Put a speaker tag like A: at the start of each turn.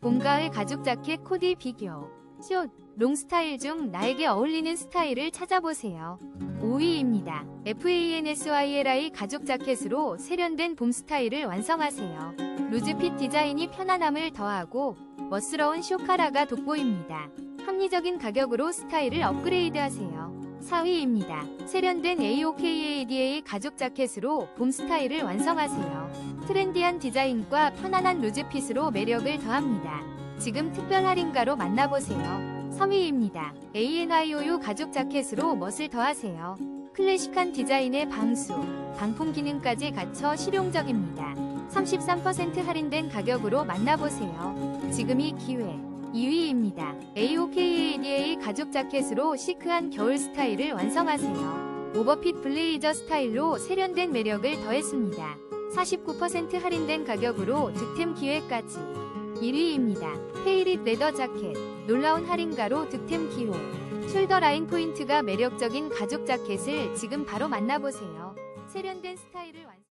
A: 봄, 가을 가죽 자켓 코디 비교. 숏, 롱 스타일 중 나에게 어울리는 스타일을 찾아보세요. 5위입니다. FANSYLI 가죽 자켓으로 세련된 봄 스타일을 완성하세요. 루즈핏 디자인이 편안함을 더하고 멋스러운 쇼카라가 돋보입니다. 합리적인 가격으로 스타일을 업그레이드하세요. 4위입니다. 세련된 AOKADA 가죽 자켓으로 봄 스타일을 완성하세요. 트렌디한 디자인과 편안한 루즈핏으로 매력을 더합니다. 지금 특별 할인가로 만나보세요. 3위입니다. ANIOU 가죽 자켓으로 멋을 더하세요. 클래식한 디자인의 방수, 방풍 기능까지 갖춰 실용적입니다. 33% 할인된 가격으로 만나보세요. 지금이 기회. 2위입니다. AOKADA 가죽 자켓으로 시크한 겨울 스타일을 완성하세요. 오버핏 블레이저 스타일로 세련된 매력을 더했습니다. 49% 할인된 가격으로 득템 기회까지. 1위입니다. 페이릿 레더 자켓. 놀라운 할인가로 득템 기회. 숄더 라인 포인트가 매력적인 가죽 자켓을 지금 바로 만나보세요. 세련된 스타일을 완성